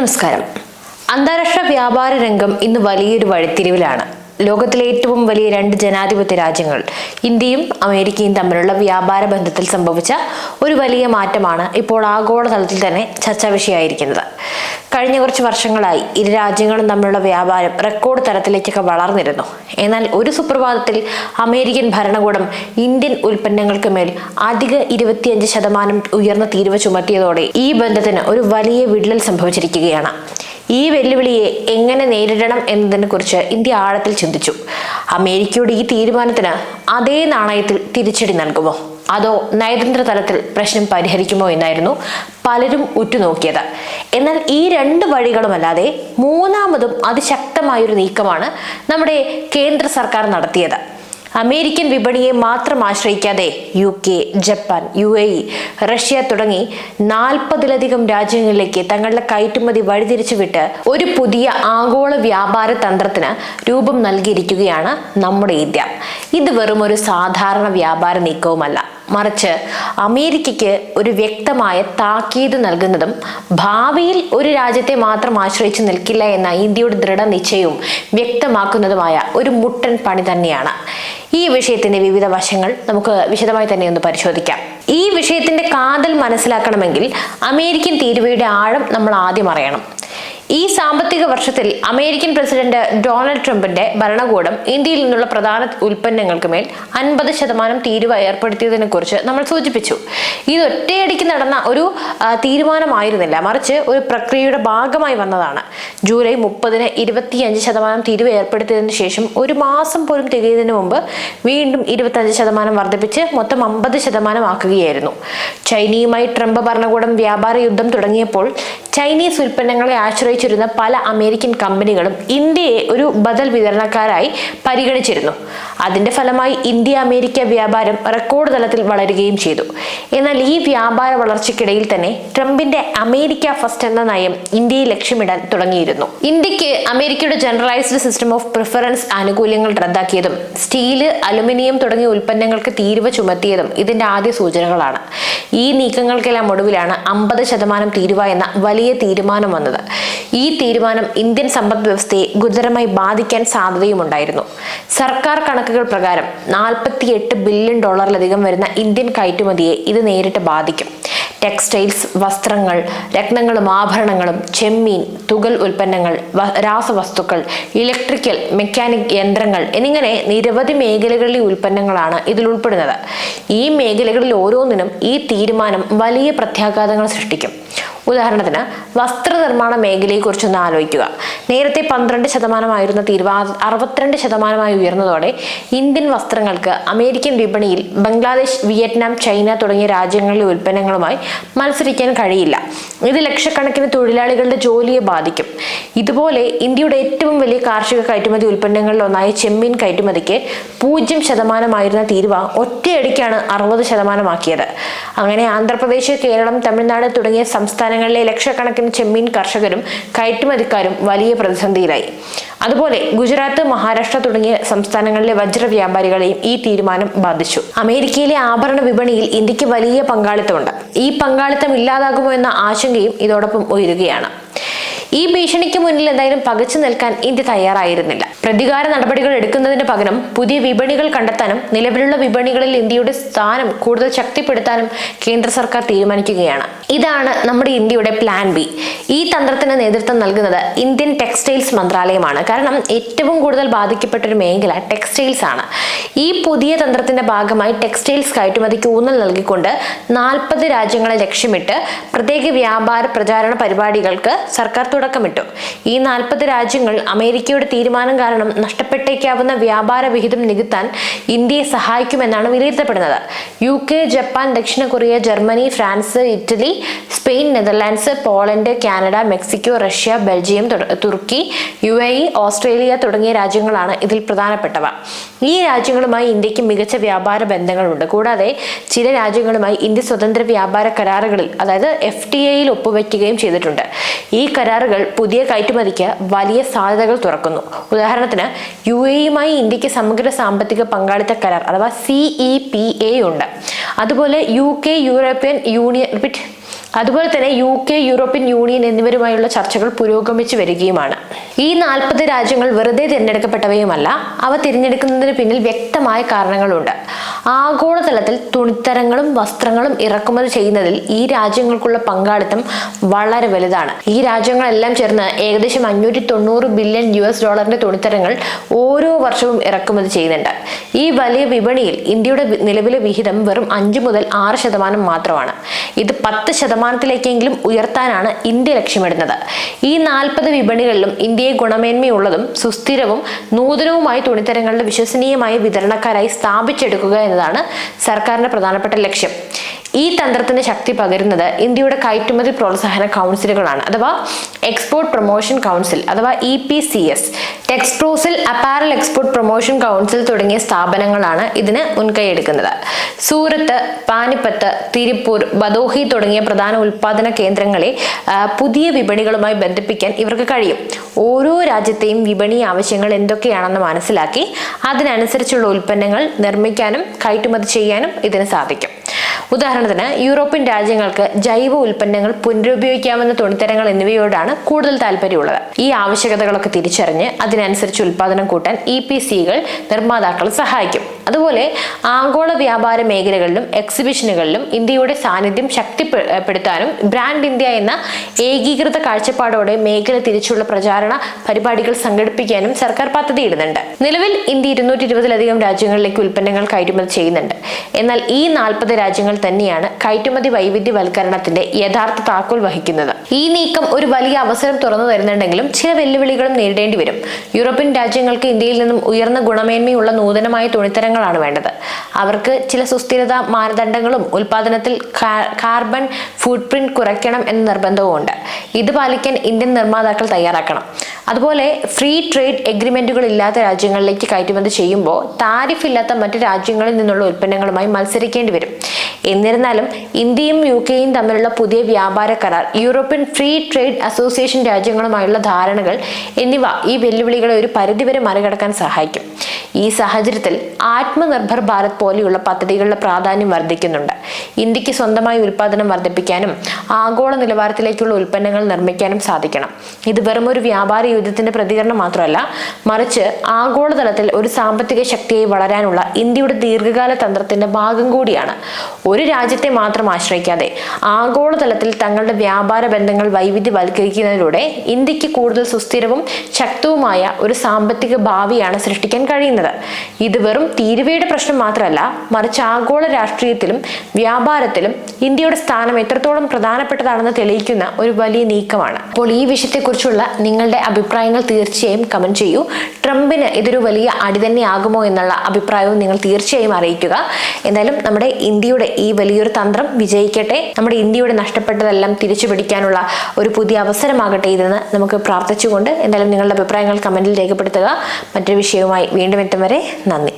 നമസ്കാരം. അന്താരാഷ്ട്ര വ്യാപാര രംഗം ഇന്ന് വലിയൊരു വഴിത്തിരിവിലാണ്. ലോകത്തിലെ ഏറ്റവും വലിയ രണ്ട് ജനാധിപത്യ രാജ്യങ്ങൾ ഇന്ത്യയും അമേരിക്കയും തമ്മിലുള്ള വ്യാപാര ബന്ധത്തിൽ സംഭവിച്ച ഒരു വലിയ മാറ്റമാണ് ഇപ്പോൾ ആഗോളതലത്തിൽ തന്നെ ചർച്ചാ വിഷയമായിരിക്കുന്നത്. കഴിഞ്ഞ കുറച്ച് വർഷങ്ങളായി ഇരു രാജ്യങ്ങളും തമ്മിലുള്ള വ്യാപാരം റെക്കോർഡ് തലത്തിലേക്കൊക്കെ വളർന്നിരുന്നു. എന്നാൽ ഒരു സുപ്രഭാതത്തിൽ അമേരിക്കൻ ഭരണകൂടം ഇന്ത്യൻ ഉൽപ്പന്നങ്ങൾക്ക് മേൽ അധിക ഇരുപത്തിയഞ്ച് ശതമാനം ഉയർന്ന തീരുവ ചുമത്തിയതോടെ ഈ ബന്ധത്തിന് ഒരു വലിയ വിള്ളൽ സംഭവിച്ചിരിക്കുകയാണ്. ഈ വെല്ലുവിളിയെ എങ്ങനെ നേരിടണം എന്നതിനെക്കുറിച്ച് ഇന്ത്യ ആഴത്തിൽ അമേരിക്കയുടെ ഈ തീരുമാനത്തിന് അതേ നാണയത്തിൽ തിരിച്ചടി നൽകുമോ? അതോ നയതന്ത്ര തലത്തിൽ പ്രശ്നം പരിഹരിക്കുമോ എന്നായിരുന്നു പലരും ഉറ്റുനോക്കിയത്. എന്നാൽ ഈ രണ്ട് വഴികളുമല്ലാതെ മൂന്നാമതും അതിശക്തമായൊരു നീക്കമാണ് നമ്മുടെ കേന്ദ്ര സർക്കാർ നടത്തിയത്. അമേരിക്കൻ വിപണിയെ മാത്രം ആശ്രയിക്കാതെ U K Japan U A E Russia തുടങ്ങി നാൽപ്പതിലധികം രാജ്യങ്ങളിലേക്ക് തങ്ങളുടെ കയറ്റുമതി വഴിതിരിച്ചുവിട്ട് ഒരു പുതിയ ആഗോള വ്യാപാര തന്ത്രത്തിന് രൂപം നൽകിയിരിക്കുകയാണ് നമ്മുടെ ഇന്ത്യ. ഇത് വെറും ഒരു സാധാരണ വ്യാപാര നീക്കവുമല്ല. മറിച്ച് അമേരിക്കയ്ക്ക് ഒരു വ്യക്തമായ താക്കീത് നൽകുന്നതും ഭാവിയിൽ ഒരു രാജ്യത്തെ മാത്രം ആശ്രയിച്ച് നിൽക്കില്ല എന്ന ഇന്ത്യയുടെ ദൃഢനിശ്ചയവും വ്യക്തമാക്കുന്നതുമായ ഒരു മുട്ടൻ പണി തന്നെയാണ്. ഈ വിഷയത്തിന്റെ വിവിധ വശങ്ങൾ നമുക്ക് വിശദമായി തന്നെ ഒന്ന് പരിശോധിക്കാം. ഈ വിഷയത്തിന്റെ കാതൽ മനസ്സിലാക്കണമെങ്കിൽ അമേരിക്കൻ തീരുവയുടെ ആഴം നമ്മൾ ആദ്യം അറിയണം. ഈ സാമ്പത്തിക വർഷത്തിൽ അമേരിക്കൻ പ്രസിഡന്റ് ഡൊണാൾഡ് ട്രംപിന്റെ ഭരണകൂടം ഇന്ത്യയിൽ നിന്നുള്ള പ്രധാന ഉൽപ്പന്നങ്ങൾക്ക് മേൽ അൻപത് ശതമാനം തീരുവ ഏർപ്പെടുത്തിയതിനെ കുറിച്ച് നമ്മൾ സൂചിപ്പിച്ചു. ഇത് ഒറ്റയടിക്ക് നടന്ന ഒരു തീരുമാനമായിരുന്നില്ല. മറിച്ച് ഒരു പ്രക്രിയയുടെ ഭാഗമായി വന്നതാണ്. ജൂലൈ മുപ്പതിന് ഇരുപത്തിയഞ്ച് ശതമാനം തീരുവ ഏർപ്പെടുത്തിയതിനു ശേഷം ഒരു മാസം പോലും തികയുന്നതിന് മുമ്പ് വീണ്ടും ഇരുപത്തഞ്ച് ശതമാനം വർദ്ധിപ്പിച്ച് മൊത്തം അമ്പത് ശതമാനം ആക്കുകയായിരുന്നു ചൈനയുമായി ട്രംപ് ഭരണകൂടം വ്യാപാര യുദ്ധം തുടങ്ങിയപ്പോൾ ചൈനീസ് ഉൽപ്പന്നങ്ങളെ ആശ്രയിച്ചിരുന്ന പല അമേരിക്കൻ കമ്പനികളും ഇന്ത്യയെ ഒരു ബദൽ വിതരണക്കാരായി പരിഗണിച്ചിരുന്നു. അതിന്റെ ഫലമായി ഇന്ത്യ അമേരിക്ക വ്യാപാരം റെക്കോർഡ് തലത്തിൽ വളരുകയും ചെയ്തു. എന്നാൽ ഈ വ്യാപാര വളർച്ചയ്ക്കിടയിൽ തന്നെ ട്രംപിന്റെ അമേരിക്ക ഫസ്റ്റ് എന്ന നയം ഇന്ത്യയെ ലക്ഷ്യമിടാൻ തുടങ്ങിയിരുന്നു. ഇന്ത്യയ്ക്ക് അമേരിക്കയുടെ ജനറലൈസ്ഡ് സിസ്റ്റം ഓഫ് പ്രിഫറൻസ് ആനുകൂല്യങ്ങൾ റദ്ദാക്കിയതും സ്റ്റീൽ അലുമിനിയം തുടങ്ങിയ ഉൽപ്പന്നങ്ങൾക്ക് തീരുവ ചുമത്തിയതും ഇതിന്റെ ആദ്യ സൂചനകളാണ്. ഈ നീക്കങ്ങൾക്കെല്ലാം ഒടുവിലാണ് അമ്പത് ശതമാനം തീരുവ എന്ന വലിയ തീരുമാനം വന്നത്. ഈ തീരുമാനം ഇന്ത്യൻ സമ്പദ് വ്യവസ്ഥയെ ഗുരുതരമായി ബാധിക്കാൻ സാധ്യതയുമുണ്ടായിരുന്നു. സർക്കാർ കണക്കുകൾ പ്രകാരം നാൽപ്പത്തിയെട്ട് ബില്യൺ ഡോളറിലധികം വരുന്ന ഇന്ത്യൻ കയറ്റുമതിയെ ഇത് നേരിട്ട് ബാധിക്കും. ടെക്സ്റ്റൈൽസ് വസ്ത്രങ്ങൾ രത്നങ്ങളും ആഭരണങ്ങളും ചെമ്മീൻ തുകൽ ഉൽപ്പന്നങ്ങൾ രാസവസ്തുക്കൾ ഇലക്ട്രിക്കൽ മെക്കാനിക് യന്ത്രങ്ങൾ എന്നിങ്ങനെ നിരവധി മേഖലകളിലെ ഉൽപ്പന്നങ്ങളാണ് ഇതിൽ ഉൾപ്പെടുന്നത്. ഈ മേഖലകളിൽ ഓരോന്നിനും ഈ തീരുമാനം വലിയ പ്രത്യാഘാതങ്ങൾ സൃഷ്ടിക്കും. ഉദാഹരണത്തിന് വസ്ത്രനിർമ്മാണ മേഖലയെക്കുറിച്ചൊന്ന് ആലോചിക്കുക. നേരത്തെ പന്ത്രണ്ട് ശതമാനമായിരുന്ന തീരുവ അറുപത്തിരണ്ട് ശതമാനമായി ഉയർന്നതോടെ ഇന്ത്യൻ വസ്ത്രങ്ങൾക്ക് അമേരിക്കൻ വിപണിയിൽ ബംഗ്ലാദേശ് വിയറ്റ്നാം ചൈന തുടങ്ങിയ രാജ്യങ്ങളിലെ ഉൽപ്പന്നങ്ങളുമായി മത്സരിക്കാൻ കഴിയില്ല. ഇത് ലക്ഷക്കണക്കിന് തൊഴിലാളികളുടെ ജോലിയെ ബാധിക്കും. ഇതുപോലെ ഇന്ത്യയുടെ ഏറ്റവും വലിയ കാർഷിക കയറ്റുമതി ഉൽപ്പന്നങ്ങളിൽ ഒന്നായ ചെമ്മീൻ കയറ്റുമതിക്ക് പൂജ്യം ശതമാനമായിരുന്ന തീരുവ ഒറ്റയടിക്കാണ് അറുപത് ശതമാനമാക്കിയത്. അങ്ങനെ ആന്ധ്രാപ്രദേശ് കേരളം തമിഴ്നാട് തുടങ്ങിയ സംസ്ഥാനങ്ങളിലെ ലക്ഷക്കണക്കിന് ചെമ്മീൻ കർഷകരും കയറ്റുമതിക്കാരും വലിയ പ്രതിസന്ധിയിലായി. അതുപോലെ ഗുജറാത്ത് മഹാരാഷ്ട്ര തുടങ്ങിയ സംസ്ഥാനങ്ങളിലെ വജ്ര വ്യാപാരികളെയും ഈ തീരുമാനം ബാധിച്ചു. അമേരിക്കയിലെ ആഭരണ വിപണിയിൽ ഇന്ത്യയ്ക്ക് വലിയ പങ്കാളിത്തമുണ്ട്. ഈ പങ്കാളിത്തം ഇല്ലാതാകുമോ എന്ന ആശങ്കയും ഇതോടൊപ്പം ഉയരുകയാണ്. ഈ ഭീഷണിക്ക് മുന്നിൽ എന്തായാലും പകച്ചു നിൽക്കാൻ ഇന്ത്യ തയ്യാറായിരുന്നില്ല. പ്രതികാര നടപടികൾ എടുക്കുന്നതിന് പകരം പുതിയ വിപണികൾ കണ്ടെത്താനും നിലവിലുള്ള വിപണികളിൽ ഇന്ത്യയുടെ സ്ഥാനം കൂടുതൽ ശക്തിപ്പെടുത്താനും കേന്ദ്ര സർക്കാർ തീരുമാനിക്കുകയാണ്. ഇതാണ് നമ്മുടെ ഇന്ത്യയുടെ പ്ലാൻ ബി ഈ തന്ത്രത്തിന് നേതൃത്വം നൽകുന്നത് ഇന്ത്യൻ ടെക്സ്റ്റൈൽസ് മന്ത്രാലയമാണ്. കാരണം ഏറ്റവും കൂടുതൽ ബാധിക്കപ്പെട്ട ഒരു മേഖല ടെക്സ്റ്റൈൽസ് ആണ്. ഈ പുതിയ തന്ത്രത്തിന്റെ ഭാഗമായി ടെക്സ്റ്റൈൽസ് കയറ്റുമതിക്ക് ഊന്നൽ നൽകിക്കൊണ്ട് നാൽപ്പത് രാജ്യങ്ങളെ ലക്ഷ്യമിട്ട് പ്രത്യേക വ്യാപാര പ്രചാരണ പരിപാടികൾക്ക് സർക്കാർ തുടക്കമിട്ടു ഈ നാൽപ്പത് രാജ്യങ്ങൾ അമേരിക്കയുടെ തീരുമാനം കാരണം നഷ്ടപ്പെട്ടേക്കാവുന്ന വ്യാപാര വിഹിതം നികത്താൻ ഇന്ത്യയെ സഹായിക്കുമെന്നാണ് വിലയിരുത്തപ്പെടുന്നത്. യു കെ ജപ്പാൻ ദക്ഷിണ Korea Germany France Italy Spain Netherlands Poland Canada Mexico Russia Belgium Turkey U A E Australia തുടങ്ങിയ രാജ്യങ്ങളാണ് ഇതിൽ പ്രധാനപ്പെട്ടവ. ഈ രാജ്യങ്ങളുമായി ഇന്ത്യയ്ക്ക് മികച്ച വ്യാപാര ബന്ധങ്ങളുണ്ട്. കൂടാതെ ചില രാജ്യങ്ങളുമായി ഇന്ത്യ സ്വതന്ത്ര വ്യാപാര കരാറുകളിൽ അതായത് എഫ് ടി എയിൽ ഒപ്പുവയ്ക്കുകയും ചെയ്തിട്ടുണ്ട്. ഈ കരാറുകൾ പുതിയ കയറ്റുമതിക്ക് വലിയ സാധ്യതകൾ തുറക്കുന്നു. ഉദാഹരണത്തിന് യു എയുമായി ഇന്ത്യയ്ക്ക് സമഗ്ര സാമ്പത്തിക പങ്കാളിത്ത കരാർ അഥവാ സി ഇ പി എ ഉണ്ട്. അതുപോലെ U K European Union repeat അതുപോലെ തന്നെ യു കെ യൂറോപ്യൻ യൂണിയൻ എന്നിവരുമായുള്ള ചർച്ചകൾ പുരോഗമിച്ചു വരികയുമാണ്. ഈ നാൽപ്പത് രാജ്യങ്ങൾ വെറുതെ തിരഞ്ഞെടുക്കപ്പെട്ടവയുമല്ല അവ തിരഞ്ഞെടുക്കുന്നതിന് പിന്നിൽ വ്യക്തമായ കാരണങ്ങളുണ്ട്. ആഗോളതലത്തിൽ തുണിത്തരങ്ങളും വസ്ത്രങ്ങളും ഇറക്കുമതി ചെയ്യുന്നതിൽ ഈ രാജ്യങ്ങൾക്കുള്ള പങ്കാളിത്തം വളരെ വലുതാണ്. ഈ രാജ്യങ്ങളെല്ലാം ചേർന്ന് ഏകദേശം അഞ്ഞൂറ്റി തൊണ്ണൂറ് ബില്യൺ യു എസ് ഡോളറിന്റെ തുണിത്തരങ്ങൾ ഓരോ വർഷവും ഇറക്കുമതി ചെയ്യുന്നുണ്ട്. ഈ വലിയ വിപണിയിൽ ഇന്ത്യയുടെ നിലവിലെ വിഹിതം വെറും അഞ്ച് മുതൽ ആറ് ശതമാനം മാത്രമാണ്. ഇത് പത്ത് ശതമാനത്തിലേക്കെങ്കിലും ഉയർത്താനാണ് ഇന്ത്യ ലക്ഷ്യമിടുന്നത്. ഈ നാൽപ്പത് വിപണികളിലും ഇന്ത്യയെ ഗുണമേന്മയുള്ളതും സുസ്ഥിരവും നൂതനവുമായ തുണിത്തരങ്ങളുടെ വിശ്വസനീയമായ വിതരണക്കാരായി സ്ഥാപിച്ചെടുക്കുക എന്നതാണ് സർക്കാരിന്റെ പ്രധാനപ്പെട്ട ലക്ഷ്യം. ഈ തന്ത്രത്തിന് ശക്തി പകരുന്നത് ഇന്ത്യയുടെ കയറ്റുമതി പ്രോത്സാഹന കൗൺസിലുകളാണ്. അഥവാ എക്സ്പോർട്ട് പ്രൊമോഷൻ കൗൺസിൽ അഥവാ ഇ പി സി എസ് ടെക്സ്പ്രോസിൽ അപ്പാരൽ എക്സ്പോർട്ട് പ്രൊമോഷൻ കൗൺസിൽ തുടങ്ങിയ സ്ഥാപനങ്ങളാണ് ഇതിന് മുൻകൈയെടുക്കുന്നത്. സൂറത്ത് പാനിപ്പത്ത് തിരുപ്പൂർ ബദോഹി തുടങ്ങിയ പ്രധാന ഉൽപാദന കേന്ദ്രങ്ങളെ പുതിയ വിപണികളുമായി ബന്ധിപ്പിക്കാൻ ഇവർക്ക് കഴിയും. ഓരോ രാജ്യത്തെയും വിപണി ആവശ്യങ്ങൾ എന്തൊക്കെയാണെന്ന് മനസ്സിലാക്കി അതിനനുസരിച്ചുള്ള ഉൽപ്പന്നങ്ങൾ നിർമ്മിക്കാനും കയറ്റുമതി ചെയ്യാനും ഇതിന് സാധിക്കും. ഉദാഹരണത്തിന് യൂറോപ്യൻ രാജ്യങ്ങൾക്ക് ജൈവ ഉൽപ്പന്നങ്ങൾ പുനരുപയോഗിക്കാവുന്ന തുണിത്തരങ്ങൾ എന്നിവയോടാണ് കൂടുതൽ താല്പര്യമുള്ളത്. ഈ ആവശ്യകതകളൊക്കെ തിരിച്ചറിഞ്ഞ് അതിനനുസരിച്ച് ഉൽപ്പാദനം കൂട്ടാൻ ഇ പി സികൾ നിർമ്മാതാക്കളെ സഹായിക്കും. അതുപോലെ ആഗോള വ്യാപാര മേഖലകളിലും എക്സിബിഷനുകളിലും ഇന്ത്യയുടെ സാന്നിധ്യം ശക്തിപ്പെടുത്താനും ബ്രാൻഡ് ഇന്ത്യ എന്ന ഏകീകൃത കാഴ്ചപ്പാടോടെ മേഖല തിരിച്ചുള്ള പ്രചാരണ പരിപാടികൾ സംഘടിപ്പിക്കാനും സർക്കാർ പദ്ധതിയിടുന്നുണ്ട്. നിലവിൽ ഇന്ത്യ ഇരുന്നൂറ്റി ഇരുപതിലധികം രാജ്യങ്ങളിലേക്ക് ഉൽപ്പന്നങ്ങൾ കയറ്റുമതി ചെയ്യുന്നുണ്ട്. എന്നാൽ ഈ നാൽപ്പത് രാജ്യങ്ങൾ തന്നെയാണ് കയറ്റുമതി വൈവിധ്യവൽക്കരണത്തിന്റെ യഥാർത്ഥ താക്കോൽ വഹിക്കുന്നത്. ഈ നീക്കം ഒരു വലിയ അവസരം തുറന്നു തരുന്നുണ്ടെങ്കിലും ചില വെല്ലുവിളികളും നേരിടേണ്ടി വരും. യൂറോപ്യൻ രാജ്യങ്ങൾക്ക് ഇന്ത്യയിൽ നിന്നും ഉയർന്ന ഗുണമേന്മയുള്ള നൂതനമായ തുണിത്തരങ്ങളാണ് വേണ്ടത്. അവർക്ക് ചില സുസ്ഥിരതാ മാനദണ്ഡങ്ങളും ഉൽപാദനത്തിൽ കാർബൺ ഫുട് പ്രിന്റ് കുറയ്ക്കണം എന്ന നിർബന്ധവും ഉണ്ട് ഇത് പാലിക്കാൻ ഇന്ത്യൻ നിർമ്മാതാക്കൾ തയ്യാറാക്കണം. അതുപോലെ ഫ്രീ ട്രേഡ് എഗ്രിമെന്റുകൾ ഇല്ലാത്ത രാജ്യങ്ങളിലേക്ക് കയറ്റുമതി ചെയ്യുമ്പോൾ താരിഫ് ഇല്ലാത്ത മറ്റ് രാജ്യങ്ങളിൽ നിന്നുള്ള ഉൽപ്പന്നങ്ങളുമായി മത്സരിക്കേണ്ടി വരും. എന്നിരുന്നാലും ഇന്ത്യയും യു കെയും തമ്മിലുള്ള പുതിയ വ്യാപാര കരാർ യൂറോപ്യൻ ഫ്രീ ട്രേഡ് അസോസിയേഷൻ രാജ്യങ്ങളുമായുള്ള ധാരണകൾ എന്നിവ ഈ വെല്ലുവിളികളെ ഒരു പരിധിവരെ മറികടക്കാൻ സഹായിക്കും. ഈ സാഹചര്യത്തിൽ ആത്മനിർഭർ ഭാരത് പോലെയുള്ള പദ്ധതികളുടെ പ്രാധാന്യം വർദ്ധിക്കുന്നുണ്ട്. ഇന്ത്യയ്ക്ക് സ്വന്തമായി ഉൽപ്പാദനം വർദ്ധിപ്പിക്കാനും ആഗോള നിലവാരത്തിലേക്കുള്ള ഉൽപ്പന്നങ്ങൾ നിർമ്മിക്കാനും സാധിക്കണം. ഇത് വെറും ഒരു വ്യാപാര യുദ്ധത്തിന്റെ പ്രതികരണം മാത്രമല്ല മറിച്ച് ആഗോളതലത്തിൽ ഒരു സാമ്പത്തിക ശക്തിയായി വളരാനുള്ള ഇന്ത്യയുടെ ദീർഘകാല തന്ത്രത്തിന്റെ ഭാഗം കൂടിയാണ്. ഒരു രാജ്യത്തെ മാത്രം ആശ്രയിക്കാതെ ആഗോളതലത്തിൽ തങ്ങളുടെ വ്യാപാര ബന്ധങ്ങൾ വൈവിധ്യവൽക്കരിക്കുന്നതിലൂടെ ഇന്ത്യയ്ക്ക് കൂടുതൽ സുസ്ഥിരവും ശക്തവുമായ ഒരു സാമ്പത്തിക ഭാവിയാണ് സൃഷ്ടിക്കാൻ കഴിയുന്നത്. ഇത് വെറും തീരുവയുടെ പ്രശ്നം മാത്രമല്ല മറിച്ച് ആഗോള രാഷ്ട്രീയത്തിലും വ്യാപാരത്തിലും ഇന്ത്യയുടെ സ്ഥാനം എത്രത്തോളം പ്രധാനപ്പെട്ടതാണെന്ന് തെളിയിക്കുന്ന ഒരു വലിയ നീക്കമാണ്. അപ്പോൾ ഈ വിഷയത്തെക്കുറിച്ചുള്ള നിങ്ങളുടെ അഭിപ്രായങ്ങൾ തീർച്ചയായും കമന്റ് ചെയ്യൂ. ട്രംപിന് ഇതൊരു വലിയ അടി തന്നെയാകുമോ എന്നുള്ള അഭിപ്രായവും നിങ്ങൾ തീർച്ചയായും അറിയിക്കുക. എന്തായാലും നമ്മുടെ ഇന്ത്യയുടെ ഈ വലിയൊരു തന്ത്രം വിജയിക്കട്ടെ. നമ്മുടെ ഇന്ത്യയുടെ നഷ്ടപ്പെട്ടതെല്ലാം തിരിച്ചു പിടിക്കാനുള്ള ഒരു പുതിയ അവസരമാകട്ടെ ഇതെന്ന് നമുക്ക് പ്രാർത്ഥിച്ചുകൊണ്ട് എന്തായാലും നിങ്ങളുടെ അഭിപ്രായങ്ങൾ കമന്റിൽ രേഖപ്പെടുത്തുക. മറ്റൊരു വിഷയവുമായി വീണ്ടും എത്തും വരെ നന്ദി.